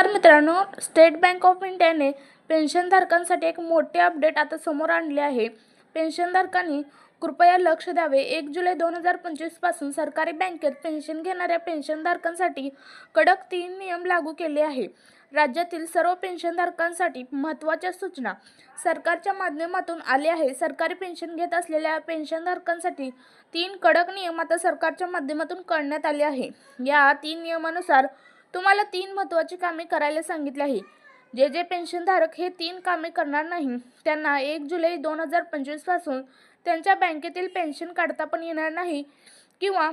तर मित्रांनो state bank of इंडियाने पेन्शनधारकांसाठी एक मोठे अपडेट आता समोर आणले आहे. पेन्शनधारकांनी कृपया लक्ष द्यावे. एक जुलै दोन हजार पंचवीसपासून सरकारी बँकेत पेन्शन घेणाऱ्या पेन्शनधारकांसाठी कडक तीन नियम लागू केले आहे. राज्यातील सर्व पेन्शनधारकांसाठी महत्त्वाच्या सूचना सरकारच्या माध्यमातून आले आहे. सरकारी पेन्शन घेत असलेल्या पेन्शनधारकांसाठी तीन कडक नियम आता सरकारच्या माध्यमातून करण्यात आले आहे. या तीन नियमानुसार तुम्हाला तीन महत्त्वाची कामे करायला सांगितली आहे. जे जे पेन्शनधारक हे तीन कामे करणार नाही त्यांना एक जुलै दोन हजार पंचवीसपासून त्यांच्या बँकेतील पेन्शन काढता पण येणार नाही किंवा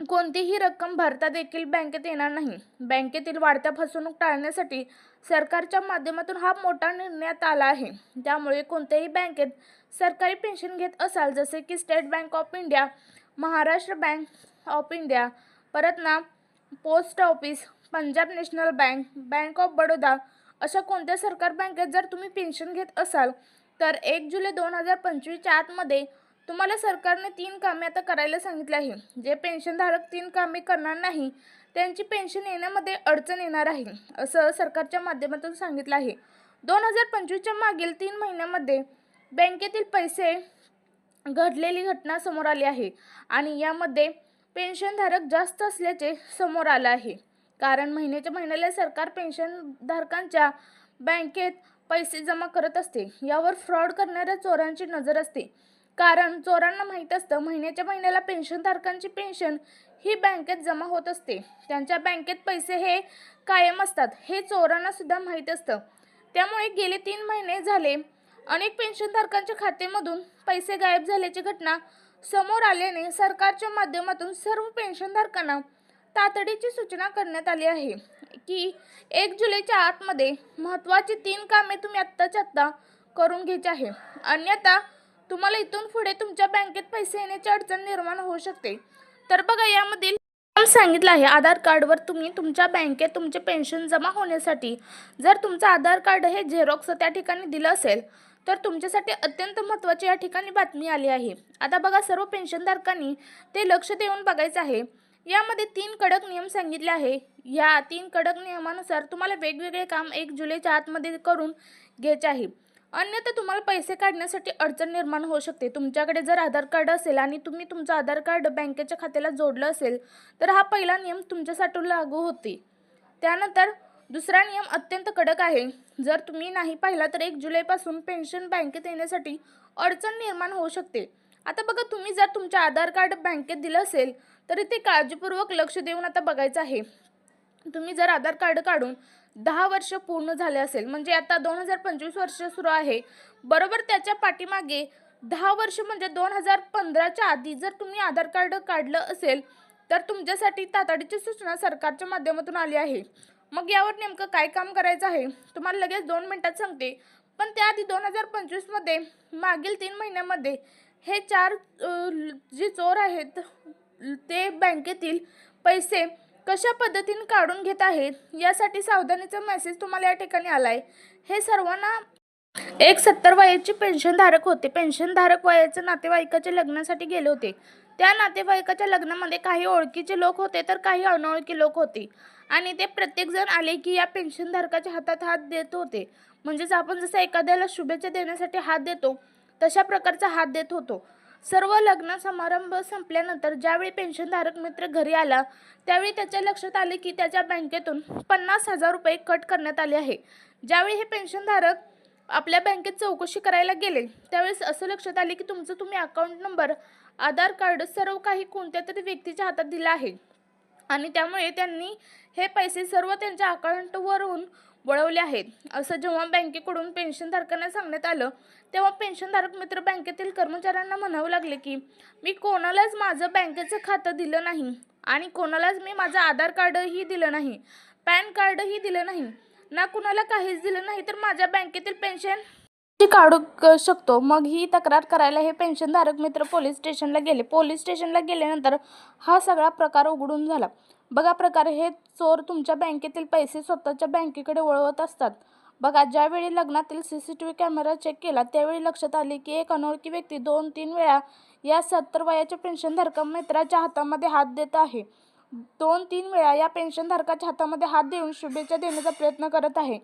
कोणतीही रक्कम भरता देखील बँकेत येणार नाही. बँकेतील वाढत्या फसवणूक टाळण्यासाठी सरकारच्या माध्यमातून हा मोठा निर्णयात आला आहे. त्यामुळे कोणत्याही बँकेत सरकारी पेन्शन घेत असाल जसे की state bank of India Maharashtra bank of India परत ना post office Punjab national bank bank of Baroda अशा कोणत्या सरकार बँकेत जर तुम्ही पेन्शन घेत असाल तर एक जुलै दोन हजार पंचवीसच्या आतमध्ये तुम्हाला सरकारने तीन कामे आता करायला सांगितले आहे. जे पेन्शनधारक तीन कामे करणार नाही त्यांची पेन्शन येण्यामध्ये अडचण येणार आहे असं सरकारच्या माध्यमातून सांगितलं आहे. दोन हजार पंचवीसच्या मागील तीन महिन्यामध्ये बँकेतील पैसे घडलेली घटना समोर आली आहे आणि यामध्ये पेन्शनधारक जास्त असल्याचे समोर आलं आहे. कारण महिन्याच्या महिन्याला सरकार पेन्शनधारकांच्या बँकेत पैसे जमा करत असते. यावर फ्रॉड करणाऱ्या चोरांची नजर असते. कारण चोरांना माहीत असतं महिन्याच्या महिन्याला पेन्शनधारकांची पेन्शन ही बँकेत जमा होत असते. त्यांच्या बँकेत पैसे हे कायम असतात हे चोरांना सुद्धा माहीत असतं. त्यामुळे गेले तीन महिने झाले अनेक पेन्शनधारकांच्या खात्यामधून पैसे गायब झाल्याची घटना समोर आल्याने सरकारच्या माध्यमातून सर्व पेन्शनधारकांना तातडीची सूचना करण्यात आली आहे की एक जुलैच्या आतमध्ये महत्त्वाची तीन कामे तुम्ही आत्ताच्या आत्ता करून घ्यायची आहे. अन्यथा तुम्हाला इथून पुढे तुमच्या बँकेत पैसे येण्याची अडचण निर्माण होऊ शकते. तर बघा यामधील सांगितलं आहे आधार कार्डवर तुम्ही तुमच्या बँकेत तुमचे पेन्शन जमा होण्यासाठी जर तुमचं आधार कार्ड हे झेरॉक्स त्या ठिकाणी दिलं असेल तर तुमच्यासाठी अत्यंत महत्त्वाची या ठिकाणी बातमी आली आहे. आता बघा सर्व पेन्शनधारकांनी ते लक्ष देऊन बघायचं आहे यामध्ये तीन कडक नियम सांगितले आहे. या तीन कडक नियमानुसार तुम्हाला वेगवेगळे काम एक जुलैच्या आतमध्ये करून घ्यायचे आहे. अन्यथा तुम्हाला पैसे काढण्यासाठी अडचण निर्माण होऊ शकते. तुमच्याकडे जर आधार कार्ड असेल आणि तुम्ही तुमचं आधार कार्ड बँकेच्या खात्याला जोडलं असेल तर हा पहिला नियम तुमच्यासाठी लागू होते. त्यानंतर दुसरा नियम अत्यंत कडक आहे. जर तुम्ही नाही पाहिला तर एक जुलैपासून पेन्शन बँकेत येण्यासाठी अडचण निर्माण होऊ शकते. आता बघा तुम्ही जर तुमच्या आधार कार्ड बँकेत दिलं असेल तर ते काळजीपूर्वक लक्ष देऊन आता बघायचं आहे. तुम्ही जर आधार कार्ड काढून दहा वर्ष पूर्ण झाले असेल म्हणजे आता दोन हजार पंचवीस वर्ष सुरू आहे बरोबर त्याच्या पाठीमागे दहा वर्ष म्हणजे दोन हजार पंधराच्या आधी जर तुम्ही आधार कार्ड काढलं असेल तर तुमच्यासाठी तातडीची सूचना सरकारच्या माध्यमातून आली आहे. मग यावर नेमकं काय काम करायचं आहे? तुम्हाला लगेच दोन मिनटात सांगते. पण त्याआधी दोन हजार पंचवीसमध्ये मागील तीन महिन्यामध्ये हे चार जे चोर आहेत ते बँकेतील पैसे कशा पद्धतीने काढून घेत आहेत यासाठी सावधानीचा मेसेज तुम्हाला या ठिकाणी आला आहे हे सर्वांना एक सत्तर वयाचे पेन्शनधारक होते. पेन्शनधारक वयाचे नातेवाईकाच्या लग्नासाठी गेले होते. त्या नातेवाईकाच्या लग्नामध्ये काही ओळखीचे लोक होते तर काही अनोळखी लोक होते. आणि ते प्रत्येकजण आले की या पेन्शनधारकाच्या हातात हात देत होते. म्हणजेच आपण जसं एखाद्याला शुभेच्छा देण्यासाठी हात देतो तशा प्रकारचा हात देत होतो. सर्व लग्न समारंभ संपल्यानंतर ज्यावेळी पेन्शनधारक मित्र घरी आला त्यावेळी त्याच्या लक्षात आले की त्याच्या बँकेतून पन्नास हजार रुपये कट करण्यात आले आहे. ज्यावेळी हे पेन्शनधारक आपल्या बँकेत चौकशी करायला गेले त्यावेळेस असं लक्षात आले की तुमचं तुम्ही अकाउंट नंबर आधार कार्ड सर्व काही कोणत्या तरी व्यक्तीच्या हातात दिलं आहे. आणि त्यामुळे त्यांनी हे पैसे सर्व त्यांच्या अकाउंटवरून वळवले आहेत. असं जेव्हा बँकेकडून पेन्शनधारकांना सांगण्यात आलं तेव्हा पेन्शनधारक मित्र बँकेतील कर्मचाऱ्यांना म्हणावं लागले की मी कोणालाच माझं बँकेचं खातं दिलं नाही आणि कोणालाच मी माझं आधार कार्डही दिलं नाही पॅन कार्डही दिलं नाही. ना कुणाला काहीच दिलं नाही तर माझ्या बँकेतील पेन्शन ती काढू शकतो. मग ही तक्रार करायला हे पेन्शनधारक मित्र पोलीस स्टेशनला गेले. पोलीस स्टेशनला गेल्यानंतर हा सगळा प्रकार उघडून झाला. बघा प्रकार हे चोर तुमच्या बँकेतील पैसे स्वतःच्या बँकेकडे वळवत असतात. बघा ज्यावेळी लग्नातील C C T V camera check केला त्यावेळी लक्षात आले की एक अनोळखी व्यक्ती दोन तीन वेळा या सत्तर वयाच्या पेन्शनधारक मित्राच्या हातामध्ये हात देत आहे. दोन तीन वेळा या पेन्शनधारकाच्या हातामध्ये हात देऊन शुभेच्छा देण्याचा प्रयत्न करत आहे.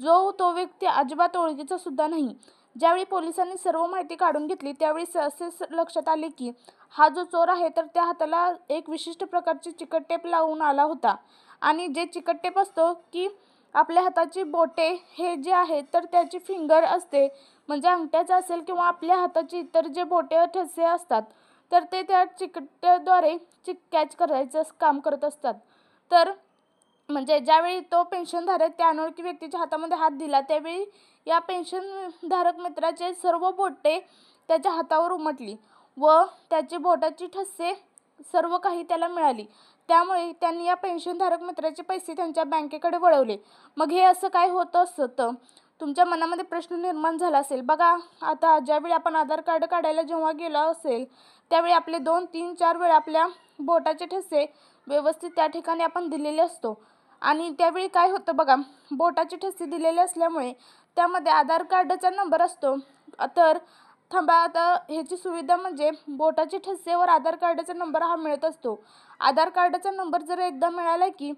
जो तो व्यक्ती अजिबात ओळखीचा सुद्धा नाही. ज्यावेळी पोलिसांनी सर्व माहिती काढून घेतली त्यावेळी असे स- लक्षात आले की हा जो चोर आहे तर त्या हाताला एक विशिष्ट प्रकारची चिकट टेप लावून आला होता. आणि जे चिकट टेप असतो की आपल्या हाताची बोटे हे जे आहे तर त्याची फिंगर असते. म्हणजे अंगठ्याचं असेल किंवा आपल्या हाताची इतर जे बोटे ठसे असतात तर ते त्या चिकट्याद्वारे चिक कॅच करायचं काम करत असतात. तर म्हणजे ज्यावेळी तो पेन्शनधारक त्या अनोळखी व्यक्तीच्या हातामध्ये हात दिला त्यावेळी या पेन्शनधारक मित्राचे सर्व बोटे त्याच्या हातावर उमटली व त्याची बोटाची ठसे सर्व काही त्याला मिळाली. त्यामुळे त्यांनी या पेन्शनधारक मित्राचे पैसे त्यांच्या बँकेकडे वळवले. मग हे असं काय होतं असतं? तर तुमच्या मनामध्ये प्रश्न निर्माण झाला असेल. बघा आता ज्यावेळी आपण आधार कार्ड काढायला जेव्हा गेलो असेल त्यावेळी आपले दोन तीन चार वेळा आपल्या बोटाचे ठसे व्यवस्थित त्या ठिकाणी आपण दिलेले असतो. आणि त्यावेळी काय होतं बघा बोटाचे ठसे दिलेले असल्यामुळे त्यामध्ये आधार कार्डचा नंबर असतो. तर थांबा आता ह्याची सुविधा म्हणजे बोटाचे ठसेवर आधार कार्डाचा नंबर हा मिळत असतो. आधार कार्डचा नंबर जर एकदा मिळाला की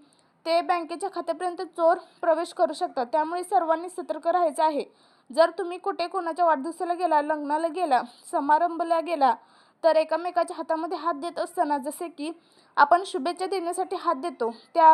ते बँकेच्या खात्यापर्यंत चोर प्रवेश करू शकतात. त्यामुळे सर्वांनी सतर्क राहायचं आहे. जर तुम्ही कुठे कोणाच्या वाढदिवसाला गेला लग्नाला गेला समारंभाला गेला तर एकामेकाच्या हातामध्ये हात देत असताना जसे की आपण शुभेच्छा देण्यासाठी हात देतो त्या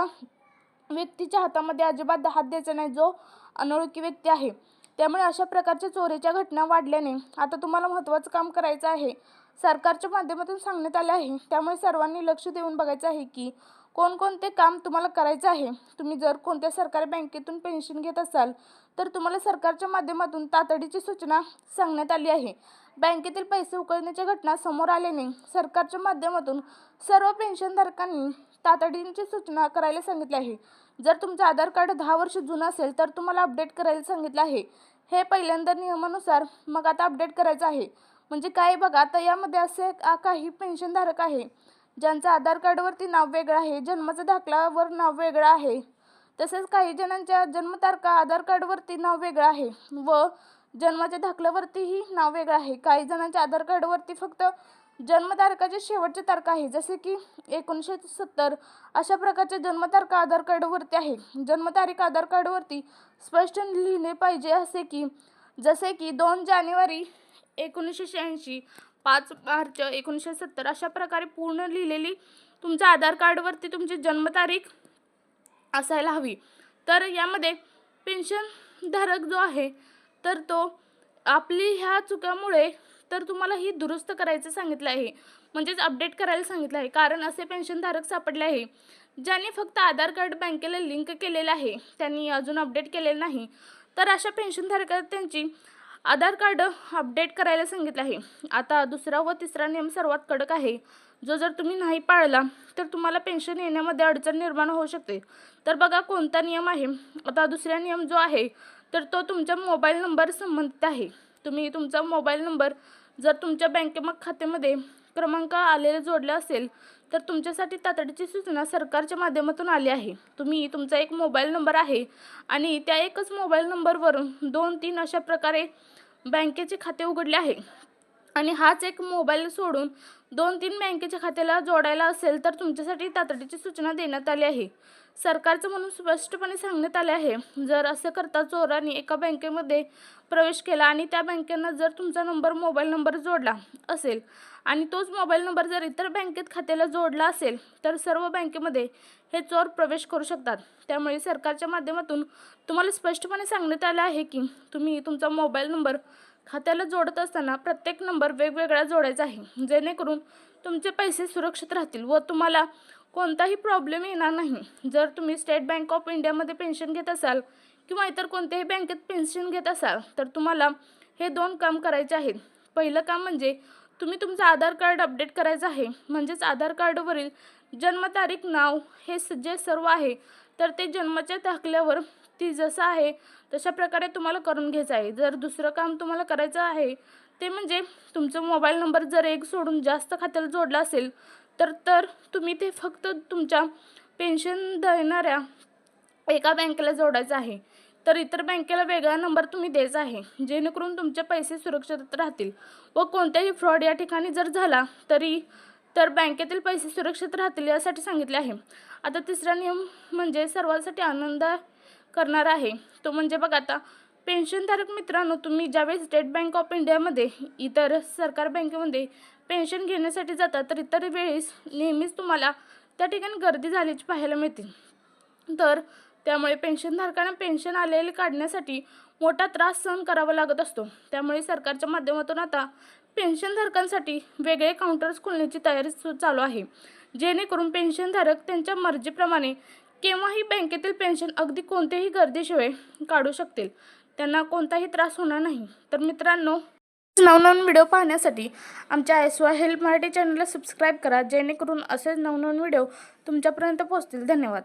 व्यक्तीच्या हातामध्ये अजिबात हात द्यायचा नाही जो अनोळखी व्यक्ती आहे. त्यामुळे अशा प्रकारच्या चोरीच्या घटना वाढल्याने आता तुम्हाला महत्त्वाचं काम करायचं आहे. सरकारच्या माध्यमातून सांगण्यात आले आहे. त्यामुळे सर्वांनी लक्ष देऊन बघायचं आहे की कोणकोणते काम तुम्हाला करायचं आहे. तुम्ही जर कोणत्या सरकारी बँकेतून पेन्शन घेत असाल तर तुम्हाला सरकारच्या माध्यमातून तातडीची सूचना सांगण्यात आली आहे. बँकेतील पैसे उकळण्याच्या घटना समोर आल्याने सरकारच्या माध्यमातून सर्व पेन्शनधारकांनी तातडीची सूचना करायला सांगितली आहे. जर तुमचं आधार कार्ड दहा वर्ष जुनं असेल तर तुम्हाला अपडेट करायला सांगितलं आहे. हे पहिल्यांदा नियमानुसार मग आता अपडेट करायचं आहे. म्हणजे काय बघा आता यामध्ये असे काही पेन्शनधारक आहे ज्यांचं आधार कार्डवरती नाव वेगळं आहे जन्माचा दाखलावर नाव वेगळं आहे. तसेच काही जणांच्या जन्मतारखा आधार कार्डवरती नाव वेगळं आहे व जन्माच्या दाखल्यावरतीही नाव वेगळं आहे. काही जणांच्या आधार कार्डवरती फक्त जन्मतारखाची शेवटची तारखा आहे. जसे की एकोणीसशे सत्तर अशा प्रकारच्या जन्मतारखा आधार कार्डवरती आहे. जन्मतारीख आधार कार्डवरती स्पष्ट लिहिणे पाहिजे असे की जसे की दोन जानेवारी एकोणीसशे शहाऐंशी पाच मार्च एकोणीसशे सत्तर अशा प्रकारे पूर्ण लिहिलेली तुमच्या आधार कार्डवरती तुमची जन्मतारीख असायला हवी. तर यामध्ये पेन्शनधारक जो आहे तर तो आपली ह्या चुकामुळे तर तुम्हाला ही दुरुस्त करायचं सांगितलं आहे. म्हणजेच अपडेट करायला सांगितलं आहे. कारण असे पेन्शनधारक सापडले आहे ज्यांनी फक्त आधार कार्ड बँकेला लिंक केलेलं आहे. त्यांनी अजून अपडेट केलेलं नाही. तर अशा पेन्शनधारकात त्यांची आधार कार्ड अपडेट करायला सांगितलं आहे. आता दुसरा व तिसरा नियम सर्वात कडक आहे. जो जर तुम्ही नाही पाळला तर तुम्हाला पेन्शन येण्यामध्ये अडचण निर्माण होऊ शकते. तर बघा कोणता नियम आहे. आता दुसरा नियम जो आहे तर तो तुमच्या मोबाईल नंबर संबंधित आहे. तुम्ही तुमचा मोबाईल नंबर जर तुमच्या बँकेमग खात्यामध्ये क्रमांक आलेले जोडला असेल तर तुमच्यासाठी तातडीची सूचना सरकारच्या माध्यमातून आली आहे. तुम्ही तुमचा एक मोबाईल नंबर आहे आणि त्या एकच मोबाईल नंबरवरून दोन तीन अशा प्रकारे बँकेचे खाते उघडले आहे. आणि हाच एक मोबाईल सोडून दोन तीन बँकेच्या खात्याला जोडायला असेल तर तुमच्यासाठी तातडीची सूचना देण्यात आली आहे. सरकारचं म्हणून स्पष्टपणे सांगण्यात आले आहे. जर असं करता चोरांनी एका बँकेमध्ये प्रवेश केला आणि त्या बँकेनं जर तुमचा नंबर मोबाईल नंबर जोडला असेल आणि तोच मोबाईल नंबर जर इतर बँकेत खात्याला जोडला असेल तर सर्व बँकेमध्ये हे चोर प्रवेश करू शकतात. त्यामुळे सरकारच्या माध्यमातून तुम्हाला स्पष्टपणे सांगण्यात आलं आहे की तुम्ही तुमचा मोबाईल नंबर खात्याला जोडत असताना प्रत्येक नंबर वेगवेगळा जोडायचा आहे. जेणेकरून तुमचे पैसे सुरक्षित राहतील व तुम्हाला कोणताही प्रॉब्लेम येणार नाही. जर तुम्ही स्टेट बँक ऑफ इंडियामध्ये पेन्शन घेत असाल किंवा इतर कोणत्याही बँकेत पेन्शन घेत असाल तर तुम्हाला हे दोन काम करायचे आहेत. पहिलं काम म्हणजे तुम्ही तुमचं आधार कार्ड अपडेट करायचं आहे. म्हणजेच आधार कार्डवरील जन्मतारीख नाव हे स- जे सर्व आहे तर ते जन्माच्या दाखल्यावर ती जसं आहे तशा प्रकारे तुम्हाला करून घ्यायचं आहे. जर दुसरं काम तुम्हाला करायचं आहे ते म्हणजे तुमचं मोबाईल नंबर जर एक सोडून जास्त खात्याला जोडला असेल तर तर तुम्ही ते फक्त तुमच्या पेन्शन देणाऱ्या एका बँकेला जोडायचं आहे. तर इतर बँकेला वेगळा नंबर तुम्ही द्यायचा आहे. जेणेकरून तुमचे पैसे सुरक्षित राहतील. व कोणत्याही फ्रॉड या ठिकाणी जर झाला तरी तर बँकेतील पैसे सुरक्षित राहतील यासाठी सांगितले आहे. आता तिसरा नियम म्हणजे सर्वांसाठी आनंद करणार आहे. तो म्हणजे बघा आता पेन्शनधारक मित्रांनो तुम्ही ज्यावेळेस स्टेट बँक ऑफ इंडियामध्ये इतर सरकार बँकेमध्ये पेन्शन घेण्यासाठी जाता तर इतर वेळेस नेहमीच तुम्हाला त्या ठिकाणी गर्दी झाल्याची पाहायला मिळते. तर त्यामुळे पेन्शनधारकांना पेन्शन आलेले काढण्यासाठी मोठा त्रास सहन करावा लागत असतो. त्यामुळे सरकारच्या माध्यमातून आता पेन्शनधारकांसाठी वेगळे काउंटर्स खोलण्याची तयारी सु चालू आहे. जेणेकरून पेन्शनधारक त्यांच्या मर्जीप्रमाणे केव्हाही बँकेतील पेन्शन अगदी कोणत्याही गर्दीशिवाय काढू शकतील. त्यांना कोणताही त्रास होणार नाही. तर मित्रांनो नवनवीन व्हिडिओ पाहण्यासाठी आमच्या एस वाय हेल्प मराठी चॅनलला सबस्क्राईब करा जेणेकरून असेच नवनवीन व्हिडिओ तुमच्यापर्यंत पोहोचतील. धन्यवाद.